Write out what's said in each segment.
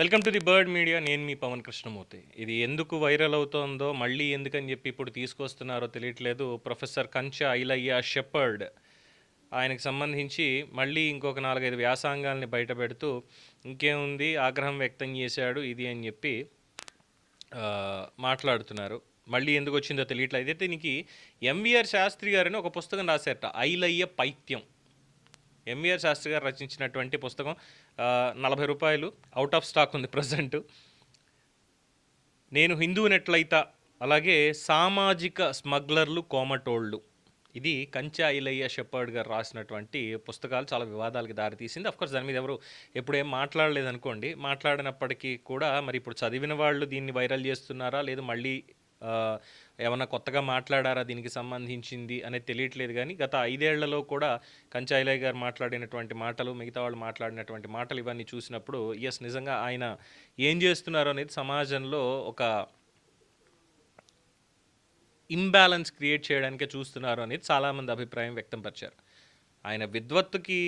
Welcome to the Bird Media. నేను మీ పవన్ కృష్ణమూర్తి. ఇది ఎందుకు వైరల్ అవుతోందో మళ్ళీ ఎందుకని చెప్పి ఇప్పుడు తీసుకొస్తున్నారో తెలియట్లేదు. ప్రొఫెసర్ కంచ ఐలయ్య షెపర్డ్ ఆయనకు సంబంధించి మళ్ళీ ఇంకొక నాలుగైదు వ్యాసాంగాల్ని బయట పెడుతూ ఇంకేముంది? ఆగ్రహం వ్యక్తం చేశాడు ఇది అని చెప్పి మాట్లాడుతున్నారు. మళ్ళీ ఎందుకు వచ్చిందో తెలియట్లేదు. అయితే దీనికి ఎంవిఆర్ శాస్త్రి గారని ఒక పుస్తకం రాశారట ఐలయ్య పైత్యం ఎంవిఆర్ శాస్త్రి గారు రచించినటువంటి పుస్తకం నలభై రూపాయలు అవుట్ ఆఫ్ స్టాక్ ఉంది ప్రజెంట్ నేను హిందువునెట్లయితా అలాగే సామాజిక స్మగ్లర్లు కోమటోళ్ళు. ఇది కంచా ఇలయ్య షెపర్డ్ గారు రాసినటువంటి పుస్తకాలు చాలా వివాదాలకు దారితీసింది. అఫ్కోర్స్ దాని మీద ఎవరు ఎప్పుడేం మాట్లాడలేదు అనుకోండి మాట్లాడినప్పటికీ కూడా మరి ఇప్పుడు చదివిన వాళ్ళు దీన్ని వైరల్ చేస్తున్నారా లేదు మళ్ళీ ఏమన్నా కొత్తగా మాట్లాడారా దీనికి సంబంధించింది అనేది తెలియట్లేదు కానీ గత ఐదేళ్ళలో కూడా కంచాయిలయ్య గారు మాట్లాడినటువంటి మాటలు మిగతా వాళ్ళు మాట్లాడినటువంటి మాటలు ఇవన్నీ చూసినప్పుడు ఎస్ నిజంగా ఆయన ఏం చేస్తున్నారో అనేది సమాజంలో ఒక ఇంబ్యాలెన్స్ క్రియేట్ చేయడానికే చూస్తున్నారు అనేది చాలామంది అభిప్రాయం వ్యక్తంపరిచారు ఆయన విద్వత్తుకి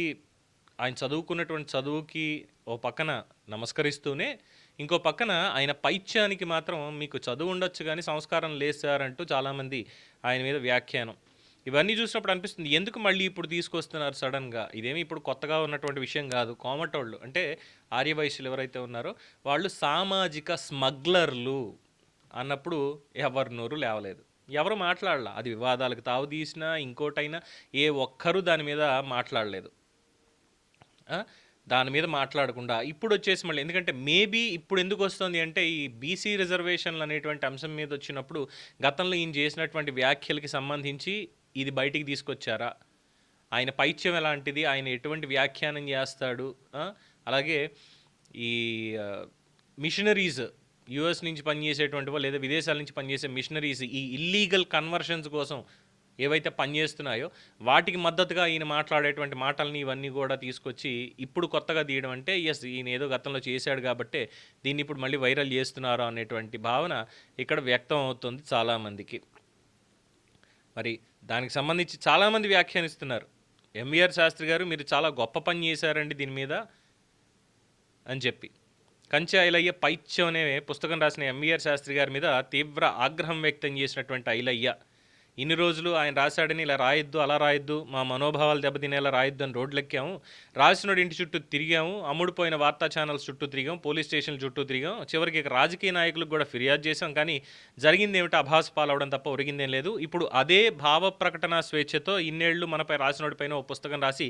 ఆయన చదువుకున్నటువంటి చదువుకి ఓ పక్కన నమస్కరిస్తూనే ఇంకో పక్కన ఆయన పైత్యానికి మాత్రం మీకు చదువు ఉండొచ్చు కానీ సంస్కారం లేదు సార్ అంటూ చాలామంది ఆయన మీద వ్యాఖ్యానం. ఇవన్నీ చూసినప్పుడు అనిపిస్తుంది ఎందుకు మళ్ళీ ఇప్పుడు తీసుకొస్తున్నారు సడన్గా? ఇదేమి ఇప్పుడు కొత్తగా ఉన్నటువంటి విషయం కాదు. కోమటోళ్ళు అంటే ఆర్యవైశ్యులు ఎవరైతే ఉన్నారో వాళ్ళు సామాజిక స్మగ్లర్లు అన్నప్పుడు ఎవరి నోరు లేవలేదు. ఎవరు మాట్లాడాల? అది వివాదాలకు తావు తీసినా ఇంకోటైనా ఏ ఒక్కరూ దాని మీద మాట్లాడలేదు. దాని మీద మాట్లాడకుండా ఇప్పుడు వచ్చేసి మళ్ళీ ఎందుకంటే మేబీ ఇప్పుడు ఎందుకు వస్తుంది అంటే ఈ బీసీ రిజర్వేషన్లు అనేటువంటి అంశం మీద వచ్చినప్పుడు గతంలో ఈయన చేసినటువంటి వ్యాఖ్యలకి సంబంధించి ఇది బయటికి తీసుకొచ్చారా? ఆయన పైత్యం ఎలాంటిది? ఆయన ఎటువంటి వ్యాఖ్యానం చేస్తాడు? అలాగే ఈ మిషనరీస్ యుఎస్ నుంచి పనిచేసేటువంటి వాళ్ళు లేదా విదేశాల నుంచి పనిచేసే మిషనరీస్ ఈ ఇల్లీగల్ కన్వర్షన్స్ కోసం ఏవైతే పనిచేస్తున్నాయో వాటికి మద్దతుగా ఈయన మాట్లాడేటువంటి మాటల్ని ఇవన్నీ కూడా తీసుకొచ్చి ఇప్పుడు కొత్తగా తీయడం అంటే ఎస్ ఈయన ఏదో గతంలో చేశాడు కాబట్టే దీన్ని ఇప్పుడు మళ్ళీ వైరల్ చేస్తున్నారు అనేటువంటి భావన ఇక్కడ వ్యక్తం అవుతుంది చాలామందికి. మరి దానికి సంబంధించి చాలామంది వ్యాఖ్యానిస్తున్నారు. MVR e. శాస్త్రి గారు మీరు చాలా గొప్ప పని చేశారండి దీని మీద అని చెప్పి. కంచె ఐలయ్య పైత్యం అనే పుస్తకం రాసిన ఎంవీఆర్ e. శాస్త్రి గారి మీద తీవ్ర ఆగ్రహం వ్యక్తం చేసినటువంటి ఐలయ్య ఇన్ని రోజులు ఆయన రాశాడని ఇలా రాయొద్దు అలా రాయొద్దు మా మనోభావాలు దెబ్బతినేలా రాయొద్దు అని రోడ్లెక్కాము. రాసినోడి ఇంటి చుట్టూ తిరిగాము అమ్ముడుపోయిన వార్తా ఛానల్స్ చుట్టూ తిరిగాం పోలీస్ స్టేషన్ల చుట్టూ తిరిగాం చివరికి రాజకీయ నాయకులకు కూడా ఫిర్యాదు చేశాం కానీ జరిగింది ఏమిటి అభాస పాలవడం తప్ప ఒరిగిందేం లేదు. ఇప్పుడు అదే భావ ప్రకటన స్వేచ్ఛతో ఇన్నేళ్ళు మనపై రాసినోడిపైన ఓ పుస్తకం రాసి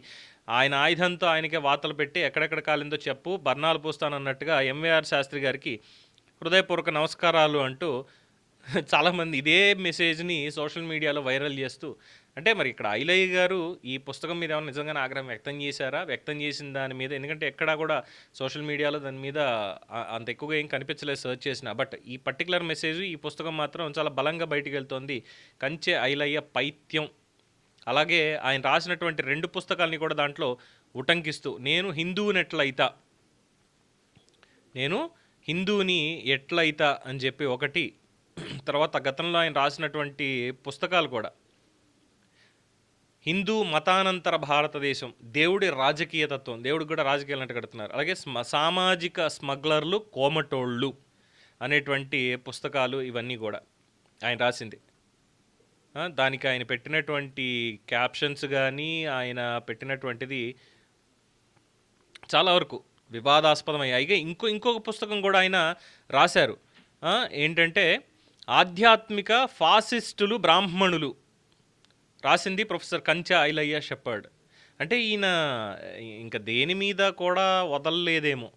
ఆయన ఆయుధంతో ఆయనకే వార్తలు పెట్టి ఎక్కడెక్కడ కాలిందో చెప్పు బర్ణాలు పూస్తానన్నట్టుగా ఎంవీఆర్ శాస్త్రి గారికి హృదయపూర్వక నమస్కారాలు అంటూ చాలామంది ఇదే మెసేజ్ని సోషల్ మీడియాలో వైరల్ చేస్తూ అంటే మరి ఇక్కడ ఐలయ్య గారు ఈ పుస్తకం మీద ఏమైనా నిజంగానే ఆగ్రహం వ్యక్తం చేశారా? వ్యక్తం చేసిన దాని మీద ఎందుకంటే ఎక్కడా కూడా సోషల్ మీడియాలో దాని మీద అంత ఎక్కువగా ఏం కనిపించలేదు సెర్చ్ చేసిన. బట్ ఈ పర్టికులర్ మెసేజ్ ఈ పుస్తకం మాత్రం చాలా బలంగా బయటికి వెళ్తోంది. కంచె ఐలయ్య పైత్యం. అలాగే ఆయన రాసినటువంటి రెండు పుస్తకాలని కూడా దాంట్లో ఉటంకిస్తూ నేను హిందువునెట్లయితా? నేను హిందువుని ఎట్లయితా? అని చెప్పి ఒకటి తర్వాత గతంలో ఆయన రాసినటువంటి పుస్తకాలు కూడా. హిందూ మతానంతర భారతదేశం దేవుడి రాజకీయ తత్వం దేవుడికి కూడా రాజకీయాలు అంటే కడుతున్నారు. అలాగే స్మ సామాజిక స్మగ్లర్లు కోమటోళ్ళు అనేటువంటి పుస్తకాలు ఇవన్నీ కూడా ఆయన రాసింది. దానికి ఆయన పెట్టినటువంటి క్యాప్షన్స్ కానీ ఆయన పెట్టినటువంటిది చాలా వరకు వివాదాస్పదమయ్యాయి. ఇంకో ఇంకొక పుస్తకం కూడా ఆయన రాశారు. ఏంటంటే ఆధ్యాత్మిక ఫాసిస్టులు బ్రాహ్మణులు. రాసింది ప్రొఫెసర్ కంచా ఐలయ్య షెప్పర్డ్. అంటే ఈయన ఇంకా దేని మీద కూడా వదలలేదేమో.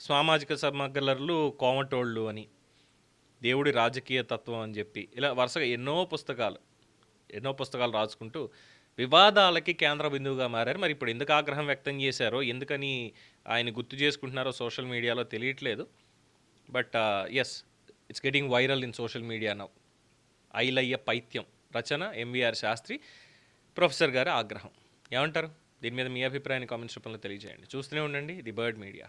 సామాజిక సమగ్రలు కోమటోళ్ళు అని. దేవుడి రాజకీయ తత్వం అని చెప్పి. ఇలా వరుసగా ఎన్నో పుస్తకాలు ఎన్నో పుస్తకాలు రాసుకుంటూ వివాదాలకి కేంద్ర బిందువుగా మారారు. మరి ఇప్పుడు ఎందుకు ఆగ్రహం వ్యక్తం చేశారో ఎందుకని ఆయన గుర్తు చేసుకుంటున్నారో సోషల్ మీడియాలో తెలియట్లేదు. But yes it's getting viral in social media now Ilaiah పైత్యం. రచన ఎంవిఆర్ శాస్త్రి. ప్రొఫెసర్ గారి ఆగ్రహం. ఏమంటారు? దీని మీద మీ అభిప్రాయాన్ని కామెంట్స్ రూపంలో తెలియజేయండి. చూస్తూనే ఉండండి. The Bird Media.